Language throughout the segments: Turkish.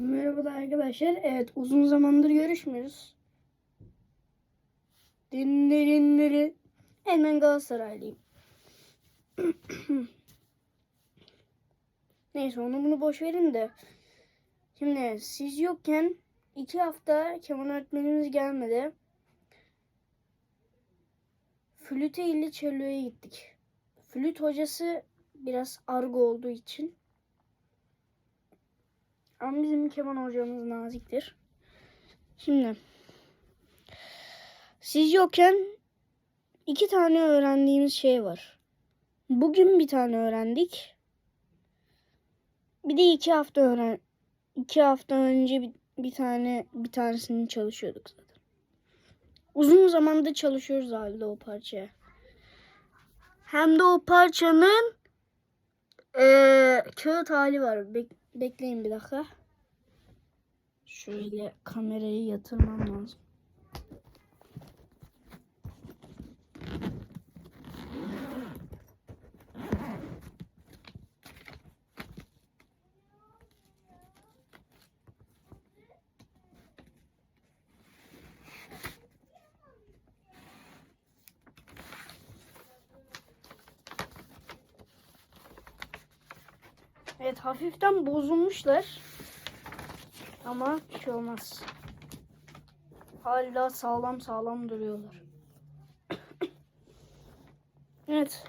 Merhaba arkadaşlar. Evet uzun zamandır görüşmüyoruz. Dinleri Hemen Galatasaraylıyım. Neyse onu bunu boş verin de. Şimdi siz yokken iki hafta keman öğretmenimiz gelmedi. Flüte ile cello'ya gittik. Flüt hocası biraz argo olduğu için ama bizim keman hocamız naziktir. Şimdi siz yokken iki tane öğrendiğimiz şey var. Bugün bir tane öğrendik. Bir de iki hafta öğren iki hafta önce bir, bir tane bir tanesini çalışıyorduk zaten. Uzun zamandır çalışıyoruz halde o parçaya. Hem de o parçanın eee kağıt hali var. Bek- bekleyin bir dakika. Şöyle kamerayı yatırmam lazım. Evet hafiften bozulmuşlar. Ama bir şey olmaz. Hala sağlam sağlam duruyorlar. evet.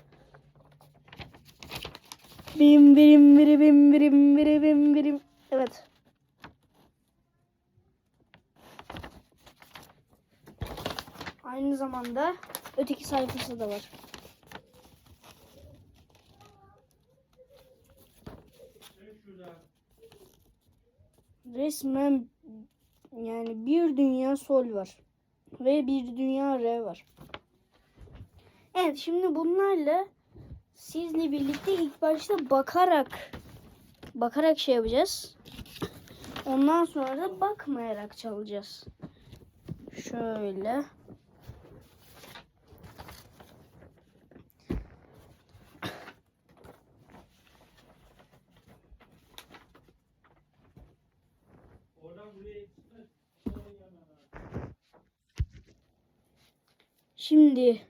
Bim birim biri bim birim biri bim birim. Evet. Aynı zamanda öteki sayfası da var. Resmen yani bir dünya sol var. Ve bir dünya re var. Evet şimdi bunlarla sizle birlikte ilk başta bakarak bakarak şey yapacağız. Ondan sonra da bakmayarak çalacağız. Şöyle. Şimdi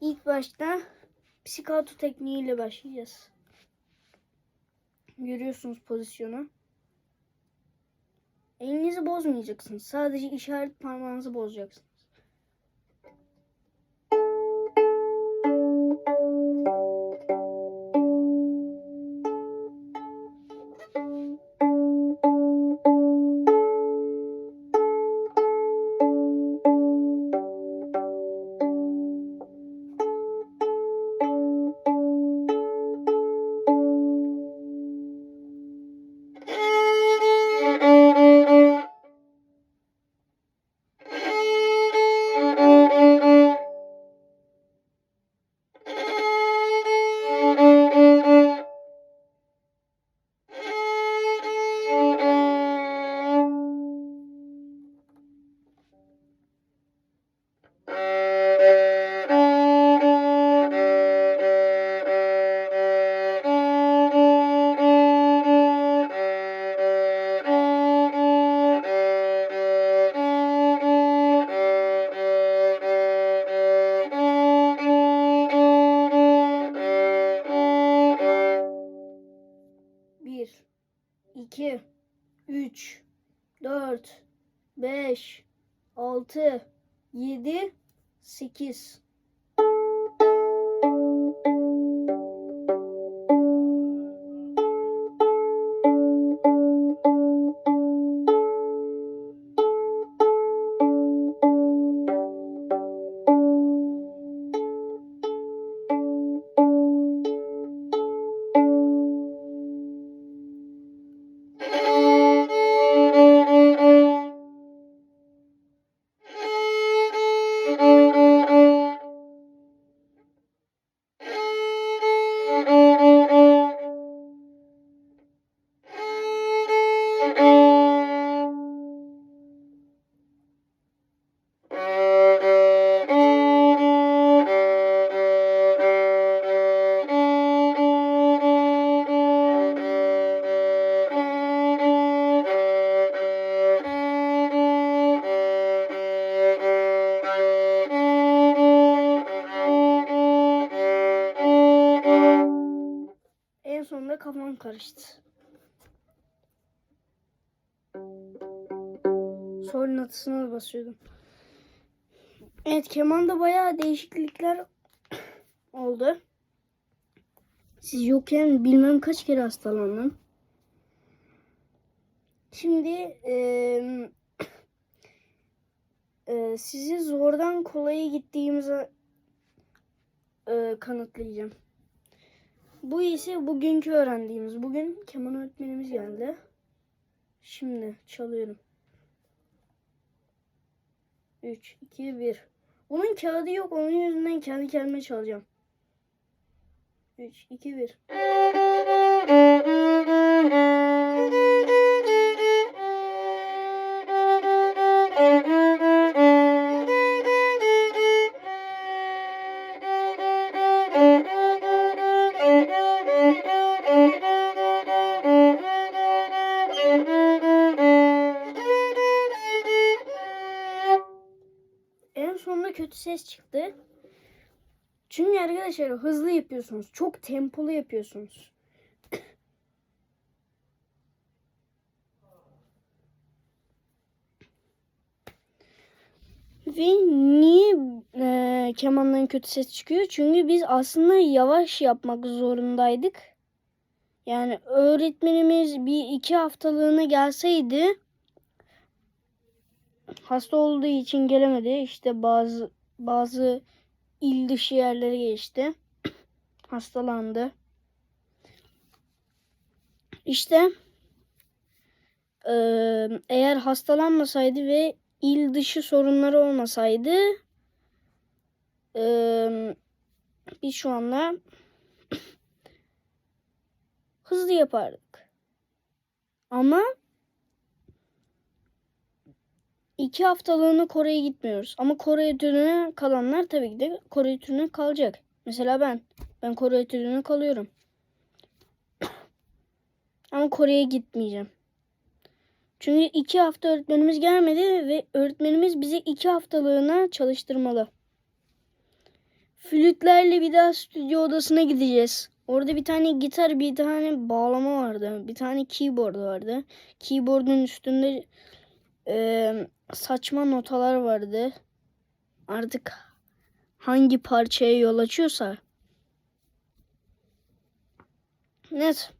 ilk başta psikato tekniğiyle başlayacağız. Görüyorsunuz pozisyonu. Elinizi bozmayacaksınız. Sadece işaret parmağınızı bozacaksınız. Karıştı. Sol notısına da basıyordum. Evet kemanda bayağı değişiklikler oldu. Siz yokken bilmem kaç kere hastalandım. Şimdi eee eee, sizi zordan kolaya gittiğimize eee, kanıtlayacağım. Bu ise bugünkü öğrendiğimiz. Bugün keman öğretmenimiz geldi. Şimdi çalıyorum. 3, 2, 1. Bunun kağıdı yok. Onun yüzünden kendi kendime çalacağım. 3, 2, 1. Çünkü arkadaşlar hızlı yapıyorsunuz. Çok tempolu yapıyorsunuz. Ve niye e, kemandan kötü ses çıkıyor? Çünkü biz aslında yavaş yapmak zorundaydık. Yani öğretmenimiz bir iki haftalığına gelseydi hasta olduğu için gelemedi. İşte bazı bazı il dışı yerlere geçti. Hastalandı. İşte eğer hastalanmasaydı ve il dışı sorunları olmasaydı eee, biz şu anda hızlı yapardık. Ama iki haftalığına Kore'ye gitmiyoruz. Ama Kore türüne kalanlar tabii ki de Kore türüne kalacak. Mesela ben. Ben Kore türüne kalıyorum. Ama Kore'ye gitmeyeceğim. Çünkü iki hafta öğretmenimiz gelmedi ve öğretmenimiz bizi iki haftalığına çalıştırmalı. Flütlerle bir daha stüdyo odasına gideceğiz. Orada bir tane gitar, bir tane bağlama vardı. Bir tane keyboard vardı. Keyboard'un üstünde eee, saçma notalar vardı. Artık hangi parçaya yol açıyorsa. Net.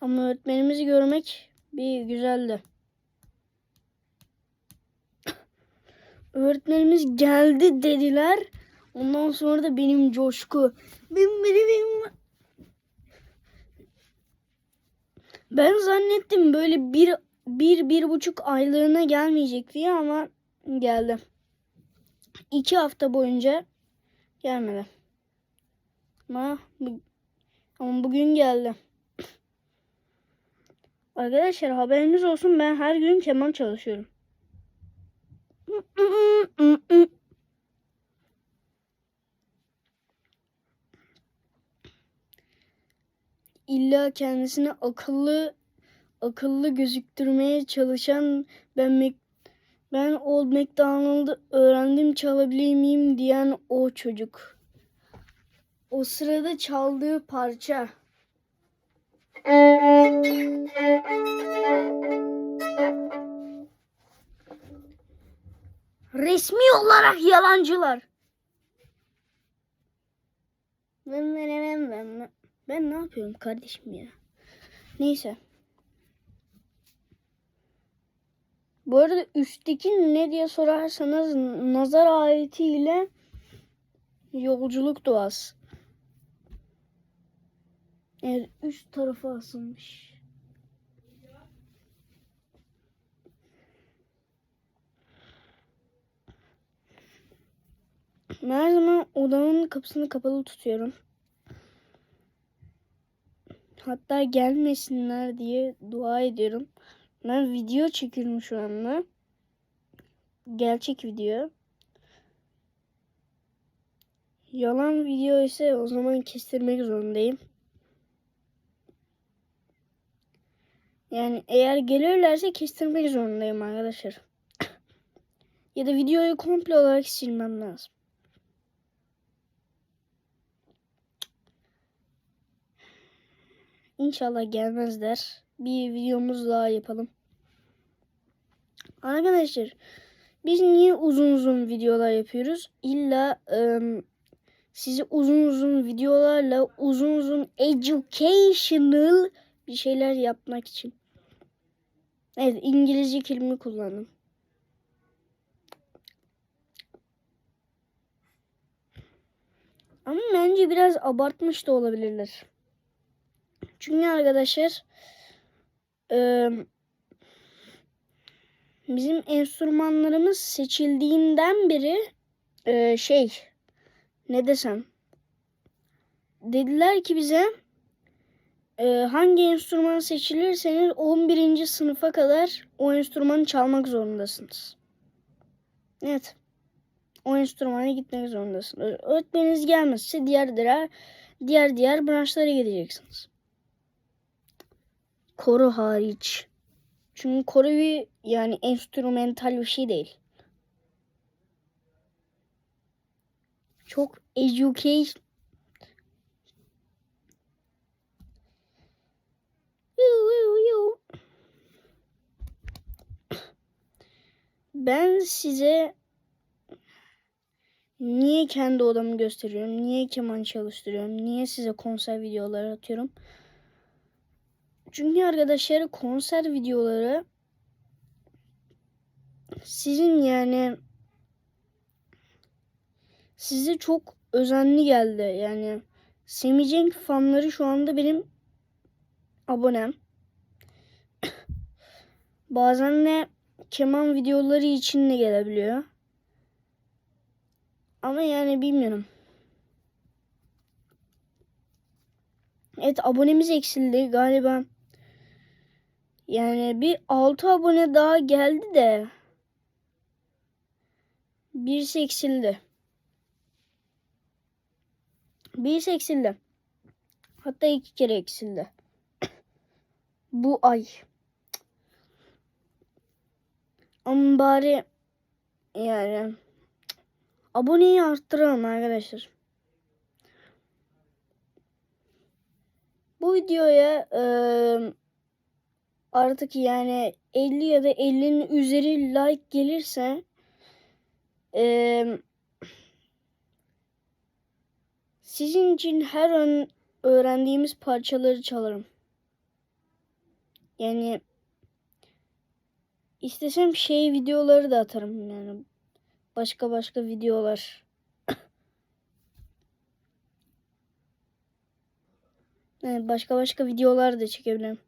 Ama öğretmenimizi görmek bir güzeldi. Öğretmenimiz geldi dediler. Ondan sonra da benim coşku. Bim bim bim. Ben zannettim böyle bir, bir, bir buçuk aylığına gelmeyecek diye ama geldi. İki hafta boyunca gelmedi. Ama, ama bugün geldi. Arkadaşlar haberiniz olsun ben her gün keman çalışıyorum. İlla kendisini akıllı akıllı gözüktürmeye çalışan ben ben Old MacDonald'ı öğrendim çalabilir miyim diyen o çocuk. O sırada çaldığı parça. Resmi olarak yalancılar. Ben, ben, ben, ben, ben, ne yapıyorum kardeşim ya? Neyse. Bu arada üstteki ne diye sorarsanız nazar aletiyle yolculuk duası. Evet üst tarafa asılmış. Ben her zaman odamın kapısını kapalı tutuyorum. Hatta gelmesinler diye dua ediyorum. Ben video çekiyorum şu anda. Gerçek video. Yalan video ise o zaman kestirmek zorundayım. Yani eğer gelirlerse kestirmek zorundayım arkadaşlar. ya da videoyu komple olarak silmem lazım. İnşallah gelmezler. Bir videomuz daha yapalım. Arkadaşlar biz niye uzun uzun videolar yapıyoruz? İlla ım, sizi uzun uzun videolarla uzun uzun educational bir şeyler yapmak için. Evet İngilizce kelime kullandım. Ama bence biraz abartmış da olabilirler. Çünkü arkadaşlar ım, bizim enstrümanlarımız seçildiğinden beri e, şey ne desem dediler ki bize e, hangi enstrüman seçilirseniz 11. sınıfa kadar o enstrümanı çalmak zorundasınız. Evet. O enstrümana gitmek zorundasınız. Öğretmeniniz gelmezse diğer diğer diğer diğer branşlara gideceksiniz. Koro hariç. Çünkü koro bir yani enstrümantal bir şey değil. Çok education. Ben size niye kendi odamı gösteriyorum? Niye keman çalıştırıyorum? Niye size konser videoları atıyorum? Çünkü arkadaşlar konser videoları sizin yani size çok özenli geldi. Yani Semih fanları şu anda benim abonem. Bazen de keman videoları için de gelebiliyor. Ama yani bilmiyorum. Evet abonemiz eksildi galiba. Yani bir 6 abone daha geldi de. Birisi eksildi. Birisi eksildi. Hatta iki kere eksildi. Bu ay. Ama bari yani aboneyi arttıralım arkadaşlar. Bu videoya eee artık yani 50 ya da 50'nin üzeri like gelirse eee, sizin için her ön öğrendiğimiz parçaları çalarım. Yani istesem şey videoları da atarım yani. Başka başka videolar. Yani başka başka videolar da çekebilirim.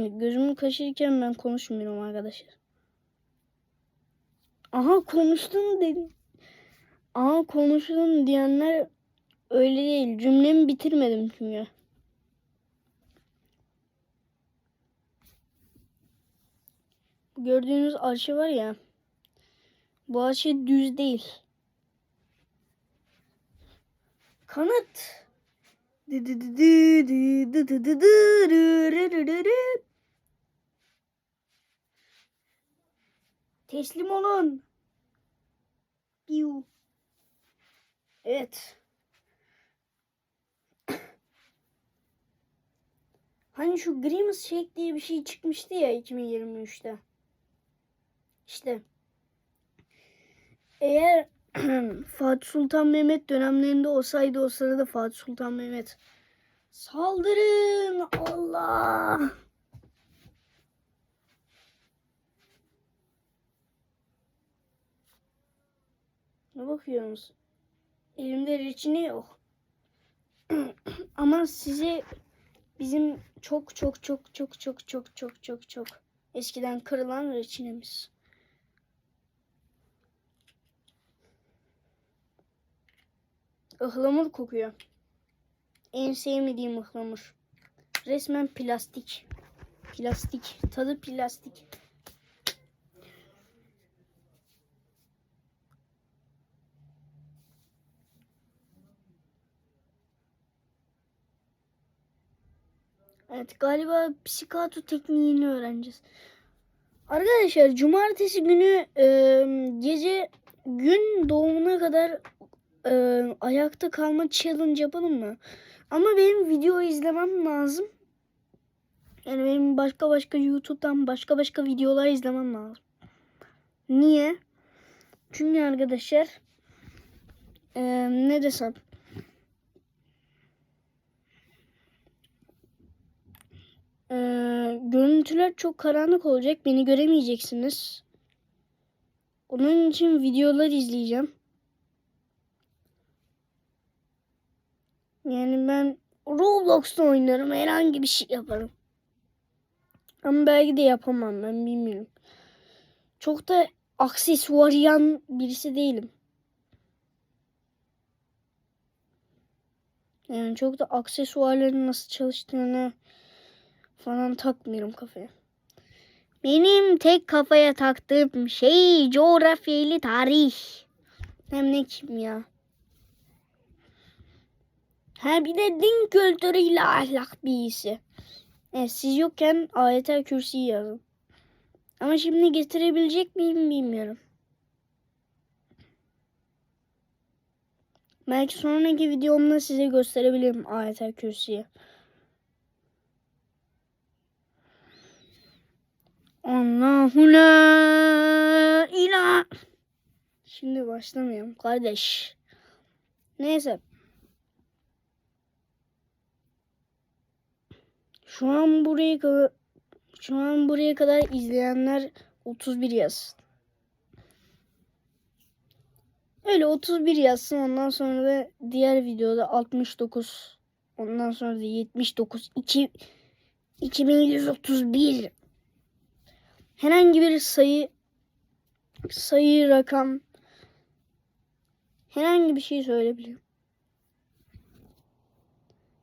Yani gözümü kaşırken ben konuşmuyorum arkadaşlar. Aha konuştun dedim. Aha konuştun diyenler öyle değil. Cümlemi bitirmedim çünkü. Gördüğünüz arşi var ya. Bu arşi düz değil. Kanıt. Dı Teslim olun. Piu. Evet. Hani şu Grimace Shake diye bir şey çıkmıştı ya 2023'te. İşte. Eğer Fatih Sultan Mehmet dönemlerinde olsaydı o sırada Fatih Sultan Mehmet saldırın Allah. Ne bakıyorsunuz? Elimde reçine yok. Ama size bizim çok çok çok çok çok çok çok çok çok eskiden kırılan reçinemiz. Ihlamur kokuyor. En sevmediğim ıhlamur. Resmen plastik. Plastik. Tadı plastik. Evet galiba psikato tekniğini öğreneceğiz. Arkadaşlar cumartesi günü e, gece gün doğumuna kadar e, ayakta kalma challenge yapalım mı? Ama benim video izlemem lazım. Yani benim başka başka YouTube'dan başka başka videolar izlemem lazım. Niye? Çünkü arkadaşlar e, ne desem e, görüntüler çok karanlık olacak. Beni göremeyeceksiniz. Onun için videolar izleyeceğim. Yani ben Roblox'ta oynarım. Herhangi bir şey yaparım. Ama belki de yapamam ben bilmiyorum. Çok da aksesuaryan birisi değilim. Yani çok da aksesuarların nasıl çalıştığını falan takmıyorum kafaya. Benim tek kafaya taktığım şey coğrafyayla tarih. Hem ne kimya. Ha bir de din kültürüyle ahlak bilgisi. Evet, siz yokken ayetel kürsiyi yazın. Ama şimdi getirebilecek miyim bilmiyorum. Belki sonraki videomda size gösterebilirim ayetel kürsiyi. Allahu la ilah. Şimdi başlamıyorum kardeş. Neyse. Şu an buraya kadar şu an buraya kadar izleyenler 31 yazsın. Öyle 31 yazsın ondan sonra da diğer videoda 69 ondan sonra da 79 2 2131 herhangi bir sayı sayı rakam herhangi bir şey söyleyebilirim.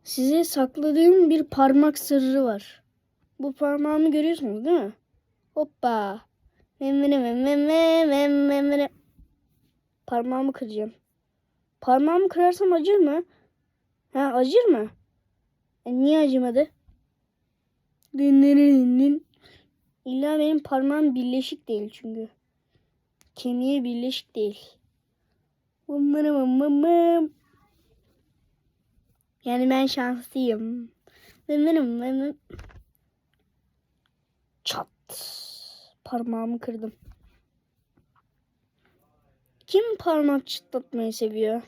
Size sakladığım bir parmak sırrı var. Bu parmağımı görüyorsunuz değil mi? Hoppa. Memene memene memene. Parmağımı kıracağım. Parmağımı kırarsam acır mı? Ha acır mı? E, niye acımadı? Din din din din. İlla benim parmağım birleşik değil çünkü. Kemiğe birleşik değil. Yani ben şanslıyım. Çat. Parmağımı kırdım. Kim parmak çıtlatmayı seviyor?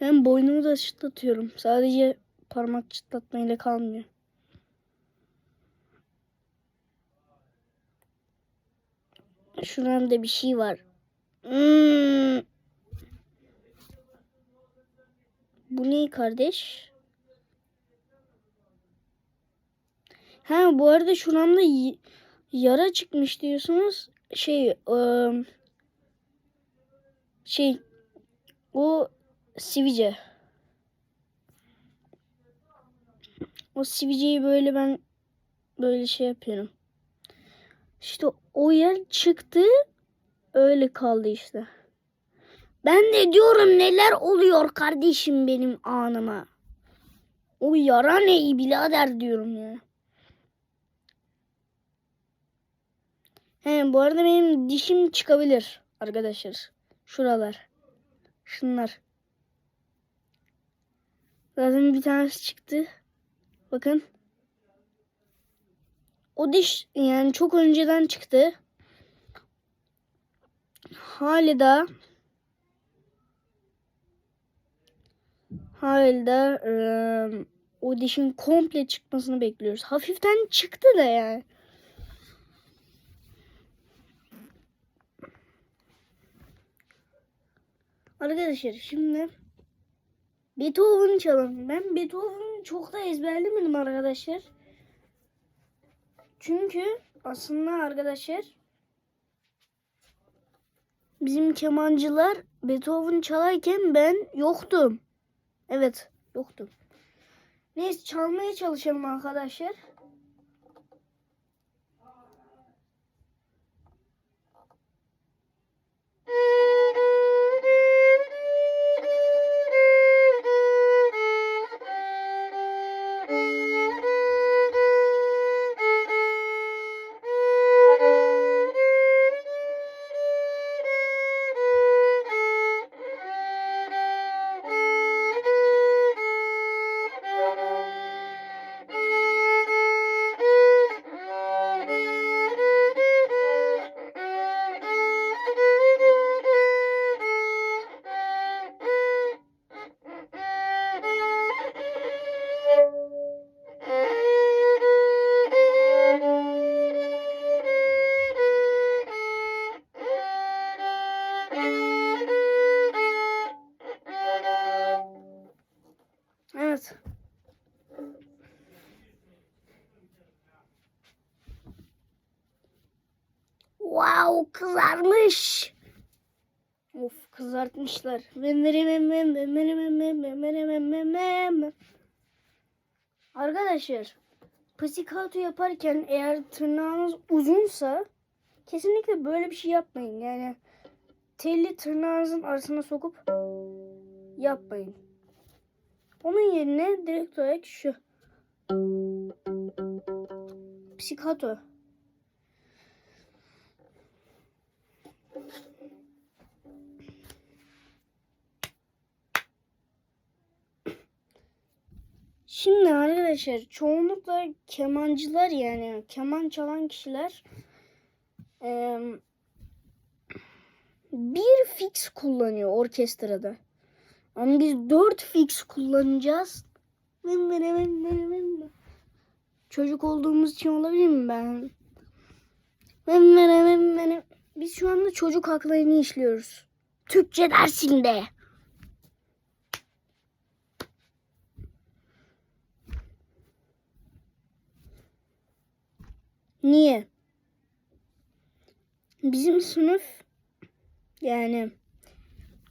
Ben boynumu da çıtlatıyorum. Sadece parmak çıtlatmayla kalmıyor. Şuramda bir şey var. Hmm. Bu ne kardeş? Ha bu arada şuramda yara çıkmış diyorsunuz. Şey ıı, şey o sivice. O siviceyi böyle ben böyle şey yapıyorum. İşte o yer çıktı öyle kaldı işte. Ben de diyorum neler oluyor kardeşim benim anıma. O yara ne birader diyorum ya. He bu arada benim dişim çıkabilir arkadaşlar. Şuralar. Şunlar. Zaten bir tanesi çıktı. Bakın. O diş yani çok önceden çıktı. Hala hala e, o dişin komple çıkmasını bekliyoruz. Hafiften çıktı da yani. Arkadaşlar şimdi Beethoven çalalım. Ben Beethoven'ı çok da ezberlemedim arkadaşlar. Çünkü aslında arkadaşlar bizim kemancılar Beethoven çalarken ben yoktum. Evet yoktum. Neyse çalmaya çalışalım arkadaşlar. Wow kızarmış. Of kızartmışlar. Arkadaşlar pasikato yaparken eğer tırnağınız uzunsa kesinlikle böyle bir şey yapmayın. Yani telli tırnağınızın arasına sokup yapmayın. Onun yerine direkt olarak şu psikato Şimdi arkadaşlar çoğunlukla kemancılar yani keman çalan kişiler eee, bir fix kullanıyor orkestrada. Ama biz dört fix kullanacağız. Çocuk olduğumuz için olabilir mi ben? Biz şu anda çocuk haklarını işliyoruz. Türkçe dersinde. Niye? Bizim sınıf yani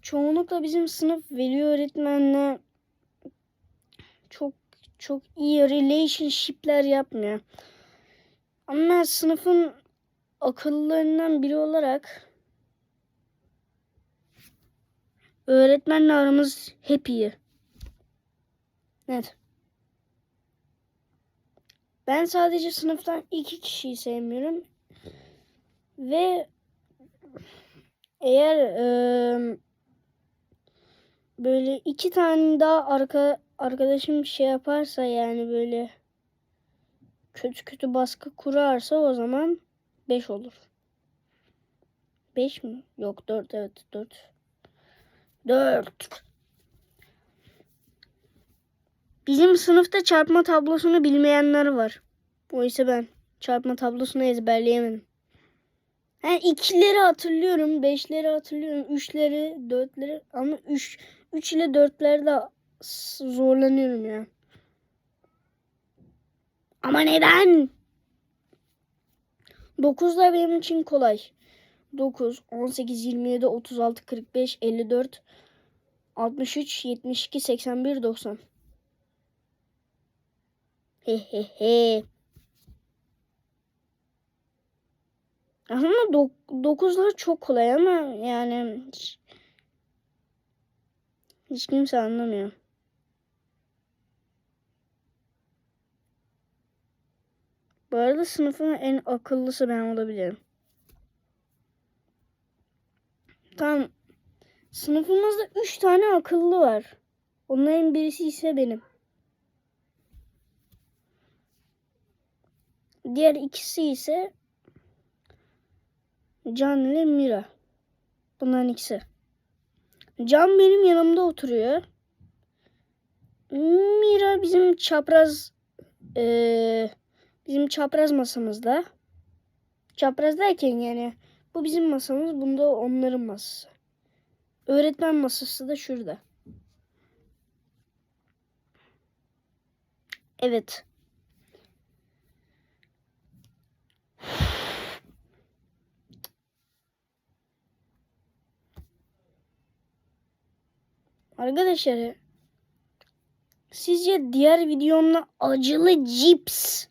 çoğunlukla bizim sınıf veli öğretmenle çok çok iyi relationship'ler yapmıyor. Ama sınıfın akıllarından biri olarak öğretmenle aramız hep iyi. Evet. Ben sadece sınıftan iki kişiyi sevmiyorum. Ve eğer eee, böyle iki tane daha arka arkadaşım şey yaparsa yani böyle kötü kötü baskı kurarsa o zaman 5 olur. 5 mi? Yok 4 evet 4. 4. Bizim sınıfta çarpma tablosunu bilmeyenler var. Oysa ben çarpma tablosunu ezberleyemedim. Ha, ikileri hatırlıyorum, beşleri hatırlıyorum, üçleri, dörtleri ama üç, üç ile dörtlerde zorlanıyorum ya. Ama neden? Dokuzlar benim için kolay. 9, 18, 27, 36, 45, 54, 63, 72, 81, 90. Hehehe. Aslında dok- dokuzlar çok kolay ama yani hiç, hiç kimse anlamıyor. Bu arada sınıfın en akıllısı ben olabilirim. Tamam. Sınıfımızda üç tane akıllı var. Onların birisi ise benim. Diğer ikisi ise Can ile Mira. Bunların ikisi. Can benim yanımda oturuyor. Mira bizim çapraz eee, bizim çapraz masamızda. Çapraz derken yani bu bizim masamız, bunda onların masası. Öğretmen masası da şurada. Evet. Arkadaşlar sizce diğer videomda acılı cips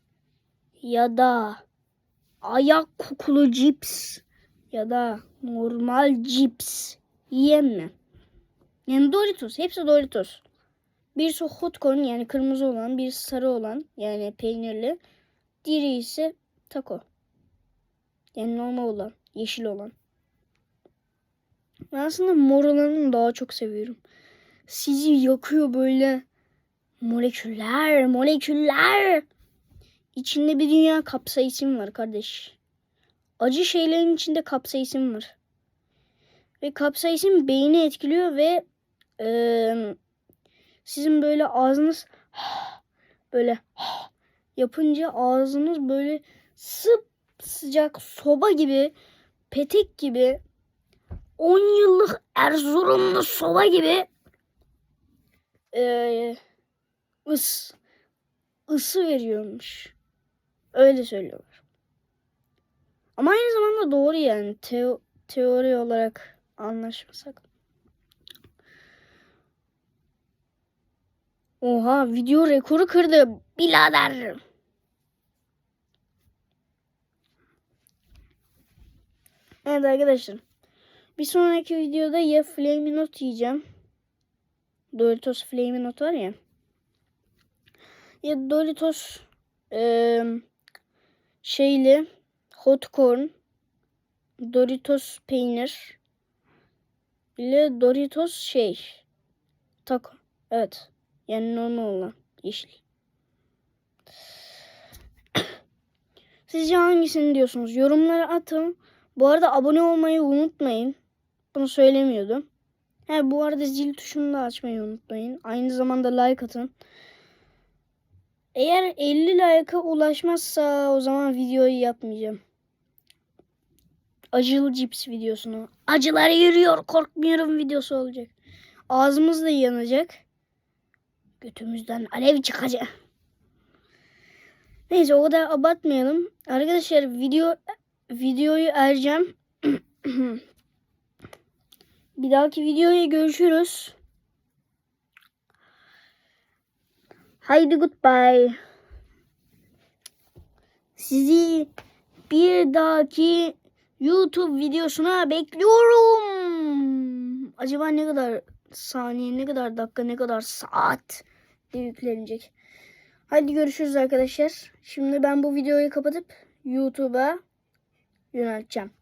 ya da ayak kokulu cips ya da normal cips yiyeyim mi? Yani Doritos. Hepsi Doritos. Birisi hot corn yani kırmızı olan, birisi sarı olan yani peynirli. Diğeri ise taco. Yani normal olan, yeşil olan. Ben aslında mor olanını daha çok seviyorum. Sizi yakıyor böyle moleküller, moleküller. İçinde bir dünya kapsaisin var kardeş. Acı şeylerin içinde kapsaisin var. Ve kapsaisin beyni etkiliyor ve eee, sizin böyle ağzınız böyle yapınca ağzınız böyle sıp sıcak soba gibi petek gibi 10 yıllık Erzurumlu soba gibi eee ıs ısı veriyormuş. Öyle söylüyorlar. Ama aynı zamanda doğru yani. Teo- teori olarak anlaşmasak. Oha video rekoru kırdı. Birader. Evet arkadaşlar. Bir sonraki videoda ya Flaming Not yiyeceğim. Doritos Flaming Not var ya. Ya Doritos eee, şeyli hot corn Doritos peynir ile Doritos şey taco. Evet. Yani normal olan yeşil. Sizce hangisini diyorsunuz? Yorumlara atın. Bu arada abone olmayı unutmayın. Bunu söylemiyordum. He, bu arada zil tuşunu da açmayı unutmayın. Aynı zamanda like atın. Eğer 50 like'a ulaşmazsa o zaman videoyu yapmayacağım. Acılı cips videosunu. Acılar yürüyor korkmuyorum videosu olacak. Ağzımız da yanacak. Götümüzden alev çıkacak. Neyse o kadar abartmayalım. Arkadaşlar video videoyu ereceğim. Bir dahaki videoya görüşürüz. Haydi goodbye. Sizi bir dahaki YouTube videosuna bekliyorum. Acaba ne kadar saniye, ne kadar dakika, ne kadar saat de yüklenecek. Hadi görüşürüz arkadaşlar. Şimdi ben bu videoyu kapatıp YouTube'a yönelteceğim.